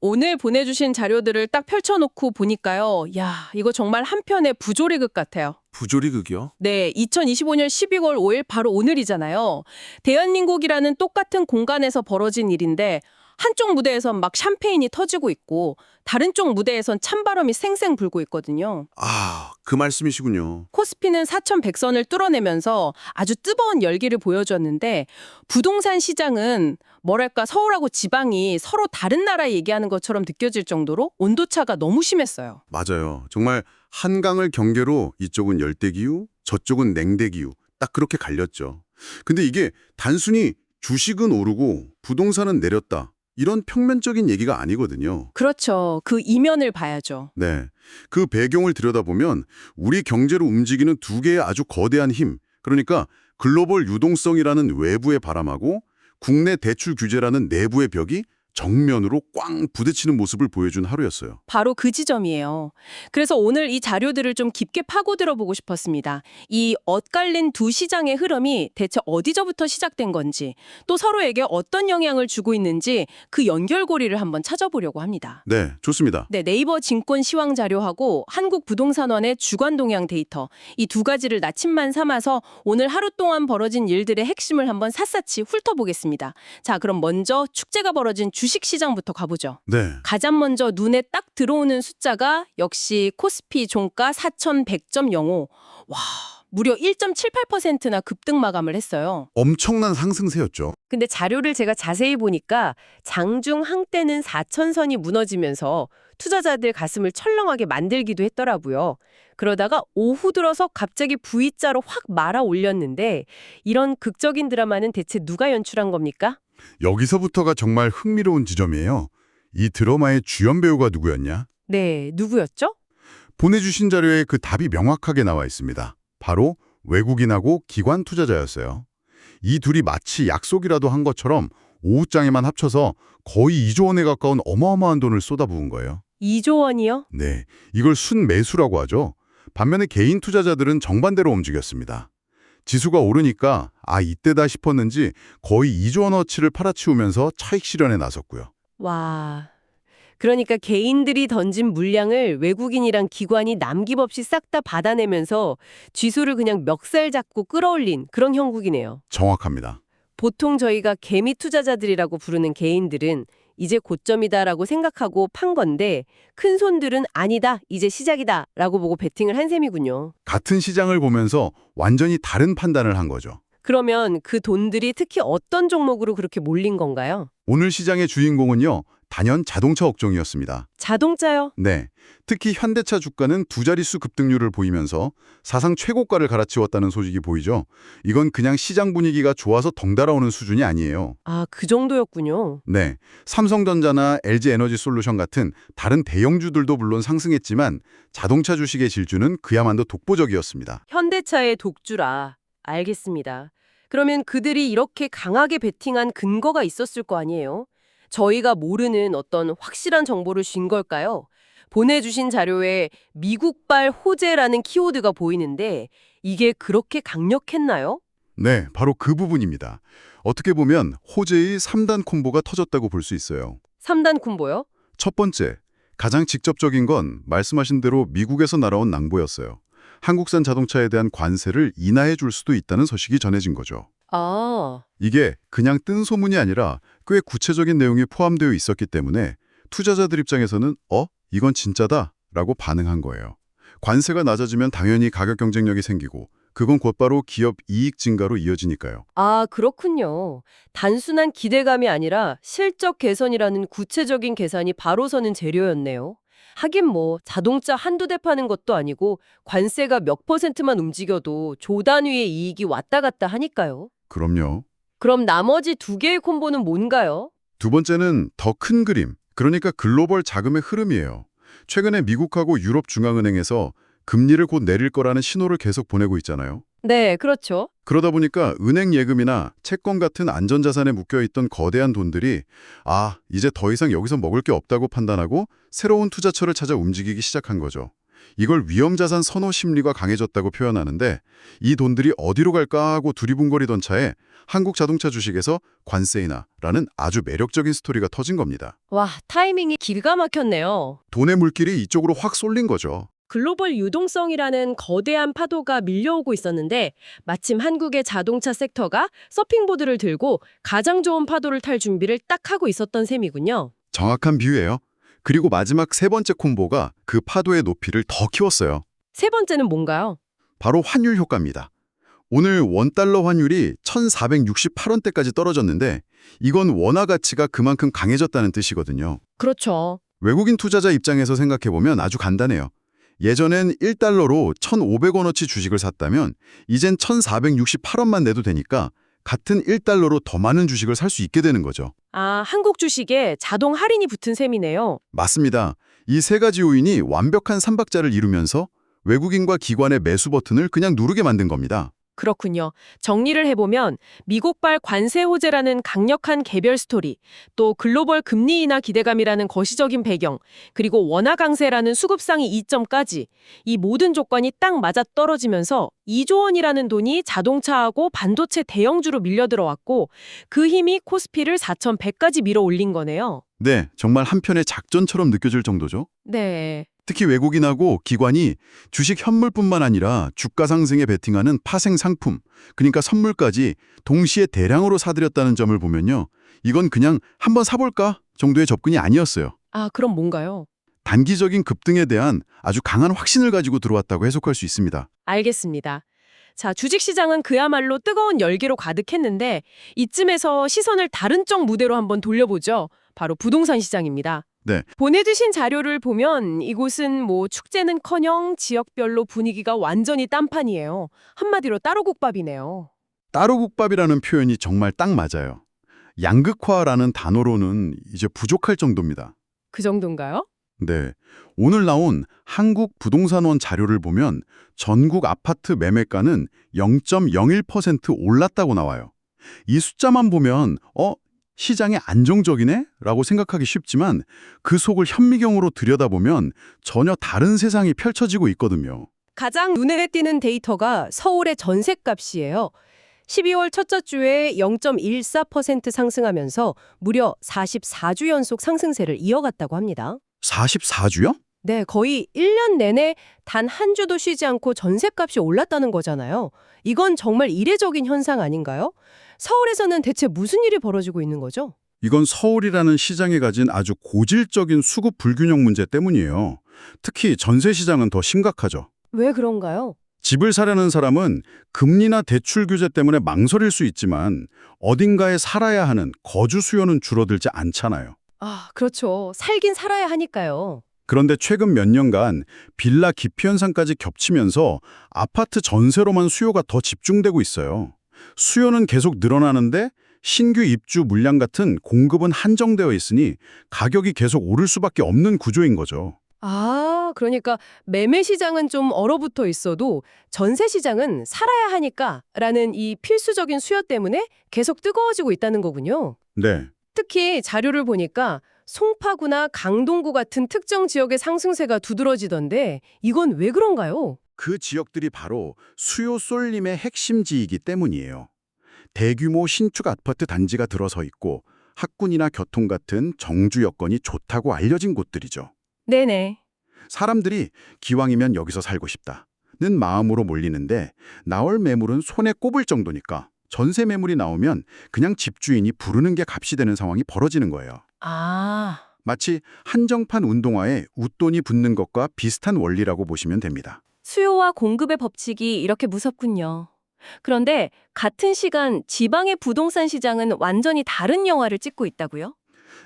오늘 보내주신 자료들을 딱 펼쳐놓고 보니까요. 야, 이거 정말 한편의 부조리극 같아요. 부조리극이요? 네, 2025년 12월 5일 바로 오늘이잖아요. 대한민국이라는 똑같은 공간에서 벌어진 일인데 한쪽 무대에선 막 샴페인이 터지고 있고 다른 쪽 무대에선 찬바람이 쌩쌩 불고 있거든요. 아, 그 말씀이시군요. 코스피는 4,100선을 뚫어내면서 아주 뜨거운 열기를 보여줬는데 부동산 시장은 뭐랄까 서울하고 지방이 서로 다른 나라 얘기하는 것처럼 느껴질 정도로 온도차가 너무 심했어요. 맞아요. 정말 한강을 경계로 이쪽은 열대기후, 저쪽은 냉대기후. 딱 그렇게 갈렸죠. 근데 이게 단순히 주식은 오르고 부동산은 내렸다. 이런 평면적인 얘기가 아니거든요. 그렇죠. 그 이면을 봐야죠. 네. 그 배경을 들여다보면 우리 경제를 움직이는 두 개의 아주 거대한 힘, 그러니까 글로벌 유동성이라는 외부의 바람하고 국내 대출 규제라는 내부의 벽이 정면으로 꽝 부딪히는 모습을 보여준 하루였어요. 바로 그 지점이에요. 그래서 오늘 이 자료들을 좀 깊게 파고들어 보고 싶었습니다. 이 엇갈린 두 시장의 흐름이 대체 어디서부터 시작된 건지, 또 서로에게 어떤 영향을 주고 있는지 그 연결고리를 한번 찾아보려고 합니다. 네, 좋습니다. 네, 네이버 증권 시황 자료하고 한국 부동산원의 주관 동향 데이터 이 두 가지를 나침만 삼아서 오늘 하루 동안 벌어진 일들의 핵심을 한번 샅샅이 훑어보겠습니다. 자, 그럼 먼저 축제가 벌어진 주식 시장부터 가보죠. 네. 가장 먼저 눈에 딱 들어오는 숫자가 역시 코스피 종가 4,100.05. 와, 무려 1.78%나 급등 마감을 했어요. 엄청난 상승세였죠. 근데 자료를 제가 자세히 보니까 장중 한때는 4천선이 무너지면서 투자자들 가슴을 철렁하게 만들기도 했더라고요. 그러다가 오후 들어서 갑자기 V자로 확 말아 올렸는데 이런 극적인 드라마는 대체 누가 연출한 겁니까? 여기서부터가 정말 흥미로운 지점이에요. 이 드라마의 주연 배우가 누구였냐? 네, 누구였죠? 보내주신 자료에 그 답이 명확하게 나와 있습니다. 바로 외국인하고 기관 투자자였어요. 이 둘이 마치 약속이라도 한 것처럼 오후장에만 합쳐서 거의 2조 원에 가까운 어마어마한 돈을 쏟아부은 거예요. 2조 원이요? 네, 이걸 순매수라고 하죠. 반면에 개인 투자자들은 정반대로 움직였습니다. 지수가 오르니까 아 이때다 싶었는지 거의 2조 원어치를 팔아치우면서 차익 실현에 나섰고요. 와. 그러니까 개인들이 던진 물량을 외국인이랑 기관이 남김없이 싹 다 받아내면서 지수를 그냥 멱살 잡고 끌어올린 그런 형국이네요. 정확합니다. 보통 저희가 개미 투자자들이라고 부르는 개인들은 이제 고점이다라고 생각하고 판 건데 큰 손들은 아니다, 이제 시작이다라고 보고 베팅을 한 셈이군요. 같은 시장을 보면서 완전히 다른 판단을 한 거죠. 그러면 그 돈들이 특히 어떤 종목으로 그렇게 몰린 건가요? 오늘 시장의 주인공은요. 단연 자동차 업종이었습니다. 자동차요? 네. 특히 현대차 주가는 두 자릿수 급등률을 보이면서 사상 최고가를 갈아치웠다는 소식이 보이죠. 이건 그냥 시장 분위기가 좋아서 덩달아오는 수준이 아니에요. 아, 그 정도였군요. 네. 삼성전자나 LG에너지솔루션 같은 다른 대형주들도 물론 상승했지만 자동차 주식의 질주는 그야말로 독보적이었습니다. 현대차의 독주라. 알겠습니다. 그러면 그들이 이렇게 강하게 베팅한 근거가 있었을 거 아니에요? 저희가 모르는 어떤 확실한 정보를 준 걸까요? 보내주신 자료에 미국발 호재라는 키워드가 보이는데 이게 그렇게 강력했나요? 네, 바로 그 부분입니다. 어떻게 보면 호재의 3단 콤보가 터졌다고 볼 수 있어요. 3단 콤보요? 첫 번째, 가장 직접적인 건 말씀하신 대로 미국에서 날아온 낭보였어요. 한국산 자동차에 대한 관세를 인하해 줄 수도 있다는 소식이 전해진 거죠. 아, 이게 그냥 뜬 소문이 아니라 꽤 구체적인 내용이 포함되어 있었기 때문에 투자자들 입장에서는 어? 이건 진짜다? 라고 반응한 거예요. 관세가 낮아지면 당연히 가격 경쟁력이 생기고 그건 곧바로 기업 이익 증가로 이어지니까요. 아, 그렇군요. 단순한 기대감이 아니라 실적 개선이라는 구체적인 계산이 바로 서는 재료였네요. 하긴 뭐 자동차 한두 대 파는 것도 아니고 관세가 몇 퍼센트만 움직여도 조 단 위의 이익이 왔다 갔다 하니까요. 그럼요. 그럼 나머지 두 개의 콤보는 뭔가요? 두 번째는 더 큰 그림, 그러니까 글로벌 자금의 흐름이에요. 최근에 미국하고 유럽 중앙은행에서 금리를 곧 내릴 거라는 신호를 계속 보내고 있잖아요. 네, 그렇죠. 그러다 보니까 은행 예금이나 채권 같은 안전자산에 묶여있던 거대한 돈들이 아, 이제 더 이상 여기서 먹을 게 없다고 판단하고 새로운 투자처를 찾아 움직이기 시작한 거죠. 이걸 위험자산 선호 심리가 강해졌다고 표현하는데 이 돈들이 어디로 갈까 하고 두리분거리던 차에 한국 자동차 주식에서 관세 인하라는 아주 매력적인 스토리가 터진 겁니다. 와, 타이밍이 기가 막혔네요. 돈의 물길이 이쪽으로 확 쏠린 거죠. 글로벌 유동성이라는 거대한 파도가 밀려오고 있었는데 마침 한국의 자동차 섹터가 서핑보드를 들고 가장 좋은 파도를 탈 준비를 딱 하고 있었던 셈이군요. 정확한 비유예요. 그리고 마지막 세 번째 콤보가 그 파도의 높이를 더 키웠어요. 세 번째는 뭔가요? 바로 환율 효과입니다. 오늘 원달러 환율이 1468원대까지 떨어졌는데 이건 원화 가치가 그만큼 강해졌다는 뜻이거든요. 그렇죠. 외국인 투자자 입장에서 생각해보면 아주 간단해요. 예전엔 1달러로 1,500원어치 주식을 샀다면 이젠 1,468원만 내도 되니까 같은 1달러로 더 많은 주식을 살 수 있게 되는 거죠. 아, 한국 주식에 자동 할인이 붙은 셈이네요. 맞습니다. 이 세 가지 요인이 완벽한 삼박자를 이루면서 외국인과 기관의 매수 버튼을 그냥 누르게 만든 겁니다. 그렇군요. 정리를 해보면 미국발 관세 호재라는 강력한 개별 스토리, 또 글로벌 금리 인하 기대감이라는 거시적인 배경, 그리고 원화 강세라는 수급상의 이점까지 이 모든 조건이 딱 맞아 떨어지면서 2조 원이라는 돈이 자동차하고 반도체 대형주로 밀려 들어왔고 그 힘이 코스피를 4,100까지 밀어 올린 거네요. 네, 정말 한편의 작전처럼 느껴질 정도죠. 네. 특히 외국인하고 기관이 주식 현물뿐만 아니라 주가 상승에 베팅하는 파생 상품, 그러니까 선물까지 동시에 대량으로 사들였다는 점을 보면요. 이건 그냥 한번 사볼까 정도의 접근이 아니었어요. 아, 그럼 뭔가요? 단기적인 급등에 대한 아주 강한 확신을 가지고 들어왔다고 해석할 수 있습니다. 알겠습니다. 자, 주식시장은 그야말로 뜨거운 열기로 가득했는데 이쯤에서 시선을 다른 쪽 무대로 한번 돌려보죠. 바로 부동산 시장입니다. 네. 보내주신 자료를 보면 이곳은 뭐 축제는커녕 지역별로 분위기가 완전히 딴판이에요. 한마디로 따로 국밥이네요. 따로 국밥이라는 표현이 정말 딱 맞아요. 양극화라는 단어로는 이제 부족할 정도입니다. 그 정도인가요? 네. 오늘 나온 한국 부동산원 자료를 보면 전국 아파트 매매가는 0.01% 올랐다고 나와요. 이 숫자만 보면 어? 시장이 안정적이네? 라고 생각하기 쉽지만 그 속을 현미경으로 들여다보면 전혀 다른 세상이 펼쳐지고 있거든요. 가장 눈에 띄는 데이터가 서울의 전셋값이에요. 12월 첫째 주에 0.14% 상승하면서 무려 44주 연속 상승세를 이어갔다고 합니다. 44주요? 네, 거의 1년 내내 단 한 주도 쉬지 않고 전셋값이 올랐다는 거잖아요. 이건 정말 이례적인 현상 아닌가요? 서울에서는 대체 무슨 일이 벌어지고 있는 거죠? 이건 서울이라는 시장이 가진 아주 고질적인 수급 불균형 문제 때문이에요. 특히 전세 시장은 더 심각하죠. 왜 그런가요? 집을 사려는 사람은 금리나 대출 규제 때문에 망설일 수 있지만 어딘가에 살아야 하는 거주 수요는 줄어들지 않잖아요. 아, 그렇죠. 살긴 살아야 하니까요. 그런데 최근 몇 년간 빌라 기피 현상까지 겹치면서 아파트 전세로만 수요가 더 집중되고 있어요. 수요는 계속 늘어나는데 신규 입주 물량 같은 공급은 한정되어 있으니 가격이 계속 오를 수밖에 없는 구조인 거죠. 아, 그러니까 매매 시장은 좀 얼어붙어 있어도 전세 시장은 살아야 하니까 라는 이 필수적인 수요 때문에 계속 뜨거워지고 있다는 거군요. 네. 특히 자료를 보니까 송파구나 강동구 같은 특정 지역의 상승세가 두드러지던데 이건 왜 그런가요? 그 지역들이 바로 수요 쏠림의 핵심지이기 때문이에요. 대규모 신축 아파트 단지가 들어서 있고 학군이나 교통 같은 정주 여건이 좋다고 알려진 곳들이죠. 네네. 사람들이 기왕이면 여기서 살고 싶다는 마음으로 몰리는데 나올 매물은 손에 꼽을 정도니까 전세 매물이 나오면 그냥 집주인이 부르는 게 값이 되는 상황이 벌어지는 거예요. 아, 마치 한정판 운동화에 웃돈이 붙는 것과 비슷한 원리라고 보시면 됩니다. 수요와 공급의 법칙이 이렇게 무섭군요. 그런데 같은 시간 지방의 부동산 시장은 완전히 다른 영화를 찍고 있다고요?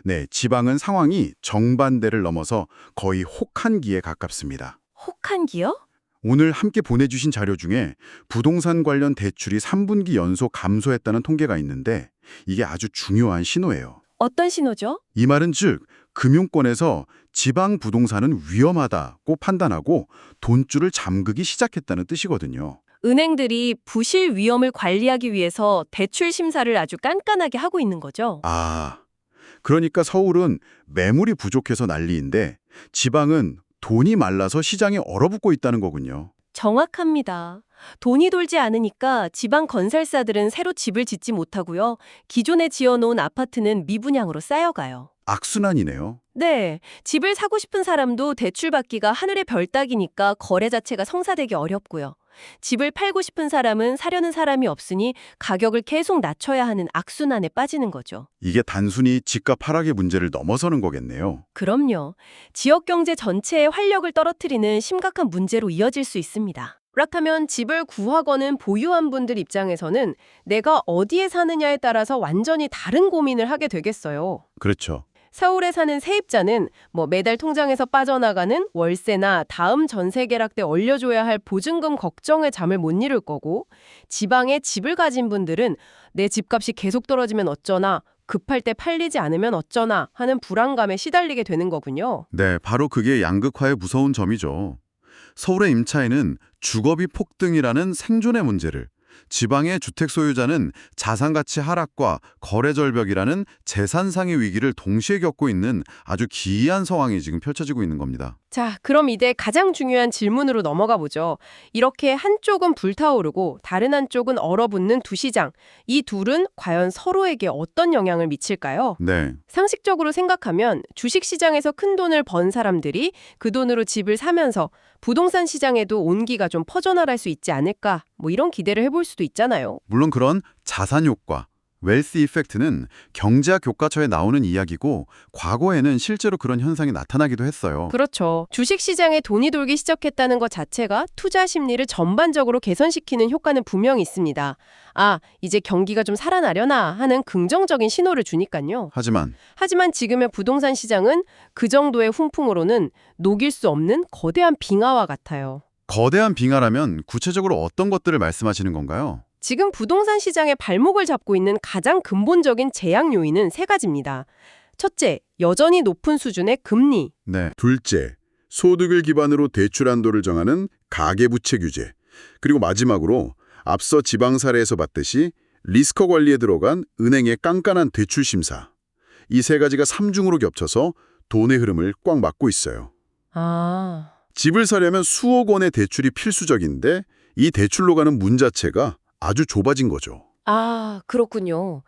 네, 지방은 상황이 정반대를 넘어서 거의 혹한기에 가깝습니다. 혹한기요? 오늘 함께 보내주신 자료 중에 부동산 관련 대출이 3분기 연속 감소했다는 통계가 있는데 이게 아주 중요한 신호예요. 어떤 신호죠? 이 말은 즉 금융권에서 지방 부동산은 위험하다고 판단하고 돈줄을 잠그기 시작했다는 뜻이거든요. 은행들이 부실 위험을 관리하기 위해서 대출 심사를 아주 깐깐하게 하고 있는 거죠. 아, 그러니까 서울은 매물이 부족해서 난리인데 지방은 돈이 말라서 시장에 얼어붙고 있다는 거군요. 정확합니다. 돈이 돌지 않으니까 지방 건설사들은 새로 집을 짓지 못하고요. 기존에 지어놓은 아파트는 미분양으로 쌓여가요. 악순환이네요. 네, 집을 사고 싶은 사람도 대출 받기가 하늘의 별 따기니까 거래 자체가 성사되기 어렵고요. 집을 팔고 싶은 사람은 사려는 사람이 없으니 가격을 계속 낮춰야 하는 악순환에 빠지는 거죠. 이게 단순히 집값 하락의 문제를 넘어서는 거겠네요. 그럼요. 지역 경제 전체의 활력을 떨어뜨리는 심각한 문제로 이어질 수 있습니다. 그렇다면 집을 구하거는 보유한 분들 입장에서는 내가 어디에 사느냐에 따라서 완전히 다른 고민을 하게 되겠어요. 그렇죠. 서울에 사는 세입자는 뭐 매달 통장에서 빠져나가는 월세나 다음 전세 계약 때 올려줘야 할 보증금 걱정에 잠을 못 이룰 거고 지방에 집을 가진 분들은 내 집값이 계속 떨어지면 어쩌나 급할 때 팔리지 않으면 어쩌나 하는 불안감에 시달리게 되는 거군요. 네, 바로 그게 양극화의 무서운 점이죠. 서울의 임차인은 주거비 폭등이라는 생존의 문제를, 지방의 주택 소유자는 자산가치 하락과 거래 절벽이라는 재산상의 위기를 동시에 겪고 있는 아주 기이한 상황이 지금 펼쳐지고 있는 겁니다. 자, 그럼 이제 가장 중요한 질문으로 넘어가 보죠. 이렇게 한쪽은 불타오르고 다른 한쪽은 얼어붙는 두 시장. 이 둘은 과연 서로에게 어떤 영향을 미칠까요? 네, 상식적으로 생각하면 주식 시장에서 큰 돈을 번 사람들이 그 돈으로 집을 사면서 부동산 시장에도 온기가 좀 퍼져나갈 수 있지 않을까? 뭐 이런 기대를 해볼 수도 있잖아요. 물론 그런 자산 효과, 웰스 이펙트는 경제학 교과서에 나오는 이야기고 과거에는 실제로 그런 현상이 나타나기도 했어요. 그렇죠. 주식 시장에 돈이 돌기 시작했다는 것 자체가 투자 심리를 전반적으로 개선시키는 효과는 분명히 있습니다. 아, 이제 경기가 좀 살아나려나 하는 긍정적인 신호를 주니까요. 하지만 하지만 지금의 부동산 시장은 그 정도의 훈풍으로는 녹일 수 없는 거대한 빙하와 같아요. 거대한 빙하라면 구체적으로 어떤 것들을 말씀하시는 건가요? 지금 부동산 시장의 발목을 잡고 있는 가장 근본적인 제약 요인은 세 가지입니다. 첫째, 여전히 높은 수준의 금리. 네, 둘째, 소득을 기반으로 대출 한도를 정하는 가계부채 규제. 그리고 마지막으로 앞서 지방 사례에서 봤듯이 리스크 관리에 들어간 은행의 깐깐한 대출 심사. 이 세 가지가 삼중으로 겹쳐서 돈의 흐름을 꽉 막고 있어요. 아, 집을 사려면 수억 원의 대출이 필수적인데 이 대출로 가는 문 자체가 아주 좁아진 거죠. 아, 그렇군요.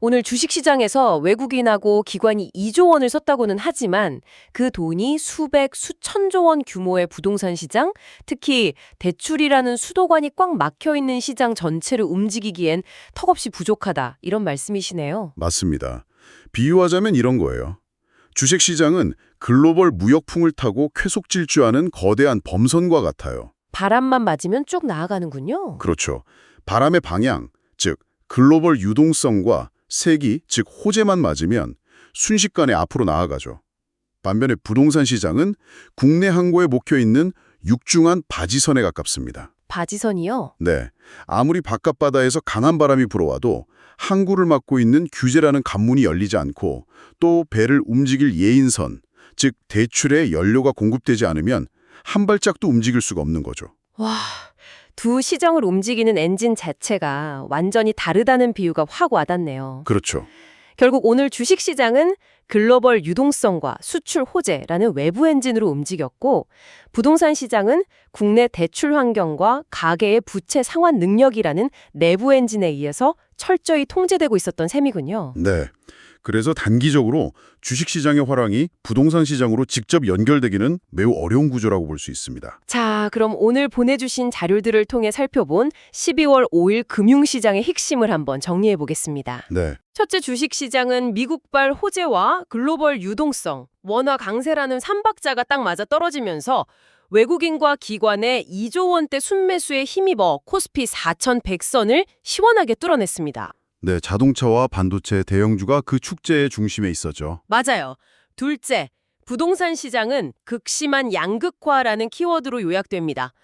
오늘 주식시장에서 외국인하고 기관이 2조 원을 썼다고는 하지만 그 돈이 수백, 수천조 원 규모의 부동산 시장, 특히 대출이라는 수도관이 꽉 막혀 있는 시장 전체를 움직이기엔 턱없이 부족하다. 이런 말씀이시네요. 맞습니다. 비유하자면 이런 거예요. 주식시장은 글로벌 무역풍을 타고 쾌속 질주하는 거대한 범선과 같아요. 바람만 맞으면 쭉 나아가는군요. 그렇죠. 바람의 방향, 즉 글로벌 유동성과 세기, 즉 호재만 맞으면 순식간에 앞으로 나아가죠. 반면에 부동산 시장은 국내 항구에 목혀 있는 육중한 바지선에 가깝습니다. 바지선이요? 네, 아무리 바깥바다에서 강한 바람이 불어와도 항구를 막고 있는 규제라는 관문이 열리지 않고 또 배를 움직일 예인선, 즉 대출에 연료가 공급되지 않으면 한 발짝도 움직일 수가 없는 거죠. 와, 두 시장을 움직이는 엔진 자체가 완전히 다르다는 비유가 확 와닿네요. 그렇죠. 결국 오늘 주식시장은 글로벌 유동성과 수출 호재라는 외부 엔진으로 움직였고 부동산 시장은 국내 대출 환경과 가계의 부채 상환 능력이라는 내부 엔진에 의해서 철저히 통제되고 있었던 셈이군요. 네. 그래서 단기적으로 주식시장의 화랑이 부동산 시장으로 직접 연결되기는 매우 어려운 구조라고 볼 수 있습니다. 자, 그럼 오늘 보내주신 자료들을 통해 살펴본 12월 5일 금융시장의 핵심을 한번 정리해 보겠습니다. 네. 첫째 주식시장은 미국발 호재와 글로벌 유동성, 원화 강세라는 삼박자가 딱 맞아 떨어지면서 외국인과 기관의 2조 원대 순매수에 힘입어 코스피 4,100선을 시원하게 뚫어냈습니다. 네, 자동차와 반도체 대형주가 그 축제의 중심에 있었죠. 맞아요. 둘째, 부동산 시장은 극심한 양극화라는 키워드로 요약됩니다.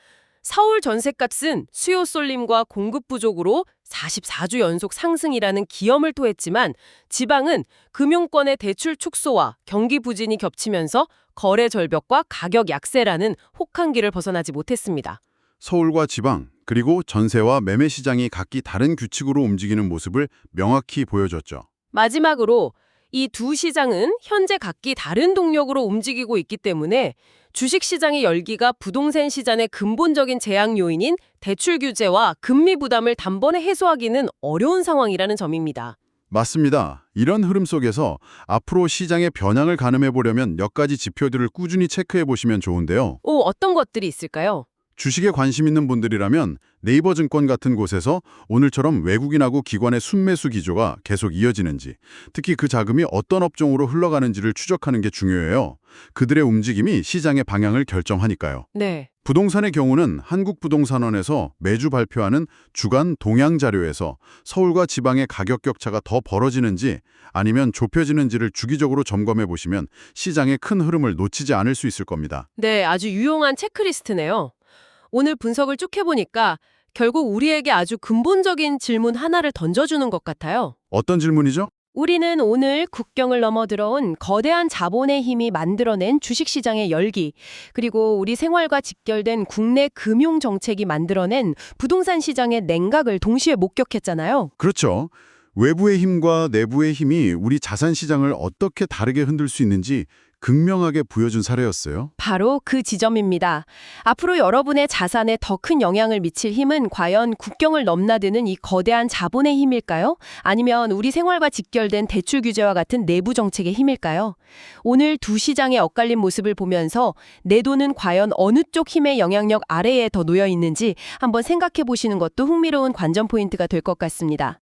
서울 전셋값은 수요 쏠림과 공급 부족으로 44주 연속 상승이라는 기염을 토했지만 지방은 금융권의 대출 축소와 경기 부진이 겹치면서 거래 절벽과 가격 약세라는 혹한기를 벗어나지 못했습니다. 서울과 지방, 그리고 전세와 매매 시장이 각기 다른 규칙으로 움직이는 모습을 명확히 보여줬죠. 마지막으로 이 두 시장은 현재 각기 다른 동력으로 움직이고 있기 때문에 주식 시장의 열기가 부동산 시장의 근본적인 제약 요인인 대출 규제와 금리 부담을 단번에 해소하기는 어려운 상황이라는 점입니다. 맞습니다. 이런 흐름 속에서 앞으로 시장의 변향을 가늠해 보려면 몇 가지 지표들을 꾸준히 체크해 보시면 좋은데요. 오, 어떤 것들이 있을까요? 주식에 관심 있는 분들이라면 네이버 증권 같은 곳에서 오늘처럼 외국인하고 기관의 순매수 기조가 계속 이어지는지, 특히 그 자금이 어떤 업종으로 흘러가는지를 추적하는 게 중요해요. 그들의 움직임이 시장의 방향을 결정하니까요. 네. 부동산의 경우는 한국부동산원에서 매주 발표하는 주간 동향 자료에서 서울과 지방의 가격 격차가 더 벌어지는지 아니면 좁혀지는지를 주기적으로 점검해 보시면 시장의 큰 흐름을 놓치지 않을 수 있을 겁니다. 네, 아주 유용한 체크리스트네요. 오늘 분석을 쭉 해보니까 결국 우리에게 아주 근본적인 질문 하나를 던져주는 것 같아요. 어떤 질문이죠? 우리는 오늘 국경을 넘어 들어온 거대한 자본의 힘이 만들어낸 주식시장의 열기, 그리고 우리 생활과 직결된 국내 금융 정책이 만들어낸 부동산 시장의 냉각을 동시에 목격했잖아요. 그렇죠. 외부의 힘과 내부의 힘이 우리 자산 시장을 어떻게 다르게 흔들 수 있는지 극명하게 보여준 사례였어요. 바로 그 지점입니다. 앞으로 여러분의 자산에 더 큰 영향을 미칠 힘은 과연 국경을 넘나드는 이 거대한 자본의 힘일까요? 아니면 우리 생활과 직결된 대출 규제와 같은 내부 정책의 힘일까요? 오늘 두 시장의 엇갈린 모습을 보면서 내 돈은 과연 어느 쪽 힘의 영향력 아래에 더 놓여 있는지 한번 생각해 보시는 것도 흥미로운 관전 포인트가 될 것 같습니다.